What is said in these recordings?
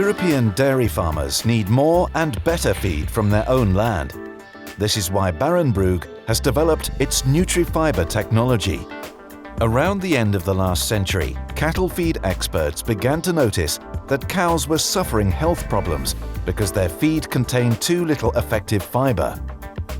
European dairy farmers need more and better feed from their own land. This is why Barenbrug has developed its NutriFiber technology. Around the end of the last century, cattle feed experts began to notice that cows were suffering health problems because their feed contained too little effective fiber.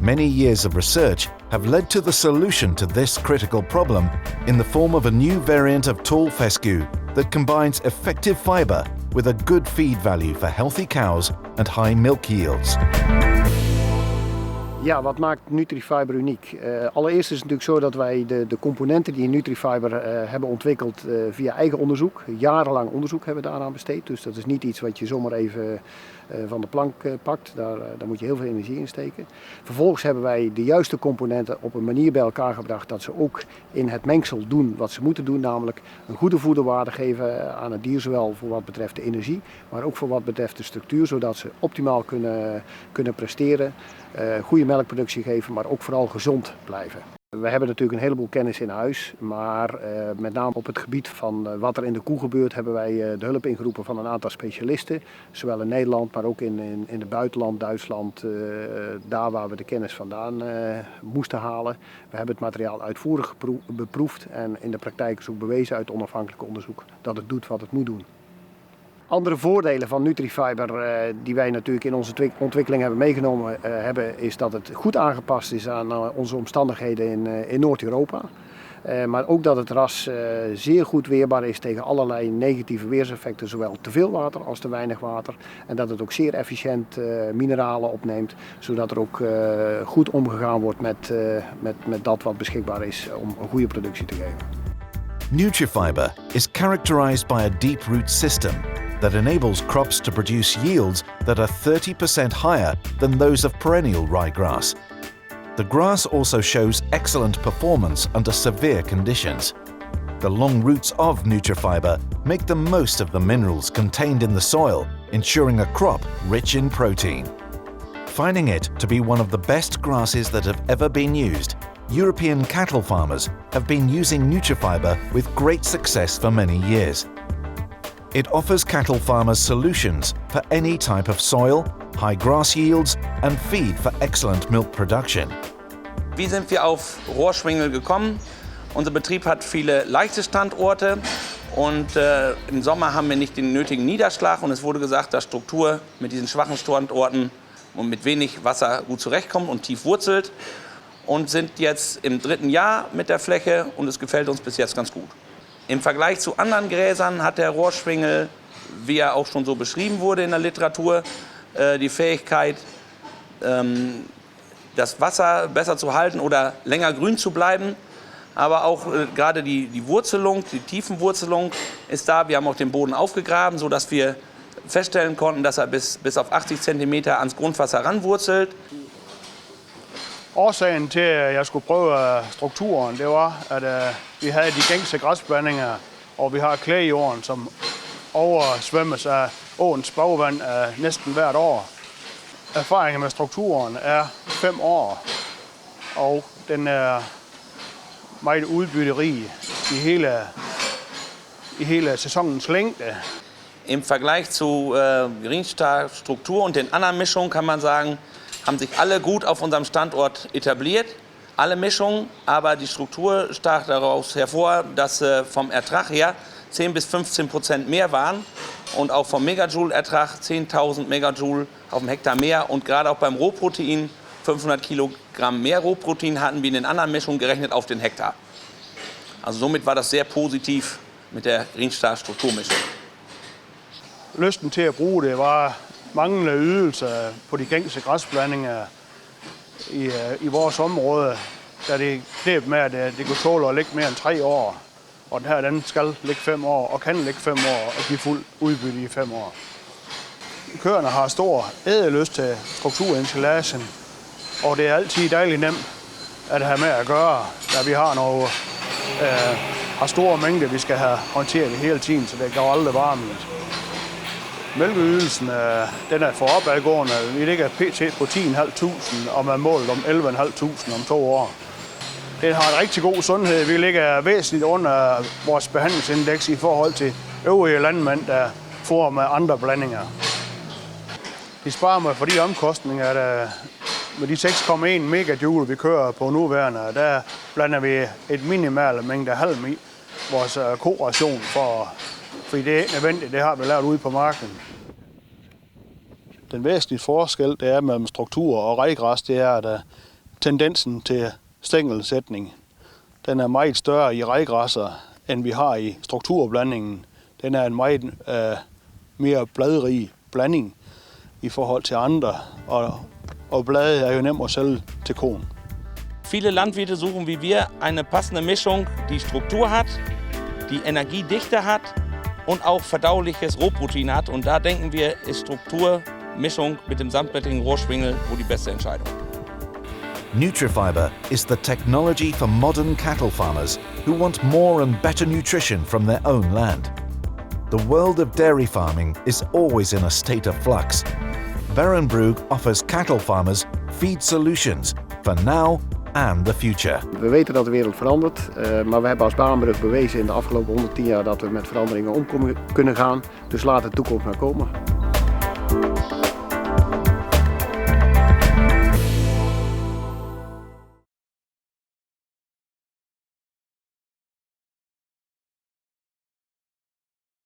Many years of research have led to the solution to this critical problem in the form of a new variant of tall fescue that combines effective fiber with a good feed value for healthy cows and high milk yields. Ja, wat maakt Nutrifiber uniek? Uh, allereerst is het natuurlijk zo dat wij de, de componenten die in Nutrifiber uh, hebben ontwikkeld uh, via eigen onderzoek, jarenlang onderzoek hebben daaraan besteed. Dus dat is niet iets wat je zomaar even van de plank pakt. Daar, daar moet je heel veel energie in steken. Vervolgens hebben wij de juiste componenten op een manier bij elkaar gebracht dat ze ook in het mengsel doen wat ze moeten doen. Namelijk een goede voederwaarde geven aan het dier, zowel voor wat betreft de energie, maar ook voor wat betreft de structuur, zodat ze optimaal kunnen, kunnen presteren. goede melkproductie geven, maar ook vooral gezond blijven. We hebben natuurlijk een heleboel kennis in huis, maar uh, met name op het gebied van uh, wat er in de koe gebeurt, hebben wij uh, de hulp ingeroepen van een aantal specialisten. Zowel in Nederland, maar ook in, in, in het buitenland, Duitsland, daar waar we de kennis vandaan moesten halen. We hebben het materiaal uitvoerig beproefd en in de praktijk is ook bewezen uit onafhankelijk onderzoek dat het doet wat het moet doen. Andere voordelen van Nutrifiber uh, die wij natuurlijk in onze ontwikkeling hebben meegenomen uh, hebben, is dat het goed aangepast is aan uh, onze omstandigheden in, in Noord-Europa. maar ook dat het ras zeer goed weerbaar is tegen allerlei negatieve weerseffecten, zowel te veel water als te weinig water. En dat het ook zeer efficiënt mineralen opneemt, zodat er ook goed omgegaan wordt met, met, met dat wat beschikbaar is om een goede productie te geven. Nutrifiber is characterized by a deep root system that enables crops to produce yields that are 30% higher than those of perennial ryegrass. The grass also shows excellent performance under severe conditions. The long roots of Nutrifiber make the most of the minerals contained in the soil, ensuring a crop rich in protein. Finding it to be one of the best grasses that have ever been used, European cattle farmers have been using Nutrifiber with great success for many years. It offers cattle farmers solutions for any type of soil, high grass yields and feed for excellent milk production. Wie sind wir auf Rohrschwingel gekommen? Unser Betrieb hat viele leichte Standorte und äh, im Sommer haben wir nicht den nötigen Niederschlag und es wurde gesagt, dass Struktur mit diesen schwachen Standorten und mit wenig Wasser gut zurechtkommt und tief wurzelt und sind jetzt im dritten Jahr mit der Fläche und es gefällt uns bis jetzt ganz gut. Im Vergleich zu anderen Gräsern hat der Rohrschwingel, wie er auch schon so beschrieben wurde in der Literatur, äh, die Fähigkeit, ähm, das Wasser besser zu halten oder länger grün zu bleiben. Aber auch äh, gerade die, die Wurzelung, die Tiefenwurzelung ist da. Wir haben auch den Boden aufgegraben, sodass wir feststellen konnten, dass er bis, bis auf 80 cm ans Grundwasser ranwurzelt. Årsagen til, at jeg skulle prøve øh, strukturen, det var, at øh, vi havde de gængse græsblandinger, og vi har klæjorden, som oversvømmes af åens bagvand øh, næsten hvert år. Erfaringen med strukturen er fem år, og den er meget udbytterig i hele, i hele sæsonens længde. Im Vergleich zu äh, Greenstar-Struktur und den anderen Mischungen kann man sagen, haben sich alle gut auf unserem Standort etabliert. Alle Mischungen, aber die Struktur stach daraus hervor, dass äh, vom Ertrag her 10 bis 15 Prozent mehr waren und auch vom Megajoule-Ertrag 10.000 Megajoule auf dem Hektar mehr und gerade auch beim Rohprotein 500 Kilogramm mehr Rohprotein hatten wie in den anderen Mischungen gerechnet auf den Hektar. Also somit war das sehr positiv mit der Greenstar Strukturmischung. Lysten til var manglende ydelser på de gængse græsblandinger i, øh, i vores område, da det knep med, at øh, det kunne tåle at ligge mere end tre år. Og den her den skal ligge fem år, og kan ligge fem år, og give fuld udbytte i fem år. Køerne har stor ædelyst til strukturinstallagen, og det er altid dejligt nemt at have med at gøre, da vi har nogle øh, har store mængder, vi skal have håndteret hele tiden, så det går aldrig varmt. Mælkeydelsen øh, den er for opadgående. Vi ligger pt. på 10.500, og man målt om 11.500 om to år. Den har en rigtig god sundhed. Vi ligger væsentligt under vores behandlingsindeks i forhold til øvrige landmænd, der får med andre blandinger. De sparer mig for de omkostninger, der med de 6,1 megajoule, vi kører på nuværende, der blander vi et minimalt mængde halm i vores øh, koration, for, fordi det er ikke nødvendigt, det har vi lavet ude på marken. Den væsentlige forskel, det er mellem struktur og rejgræs, det er, at øh, tendensen til stængelsætning, den er meget større i rejgræsser, end vi har i strukturblandingen. Den er en meget øh, mere bladrig blanding i forhold til andre, og, og bladet er jo nemt at sælge til konen. Viele Landwirte suchen wie wir eine passende Mischung, die Struktur hat, die Energiedichte hat und auch verdauliches Rohprotein hat. Und da denken wir, ist Strukturmischung mit dem sandblättrigen Rohrschwingel wohl die beste Entscheidung. Nutrifiber is the technology for modern cattle farmers who want more and better nutrition from their own land. The world of dairy farming is always in a state of flux. Verenbrug offers cattle farmers feed solutions for now and the future. We weten dat de wereld verandert, uh, maar we hebben als Baanbrug bewezen in de afgelopen 110 jaar dat we met veranderingen om kunnen gaan. Dus laat de toekomst maar komen.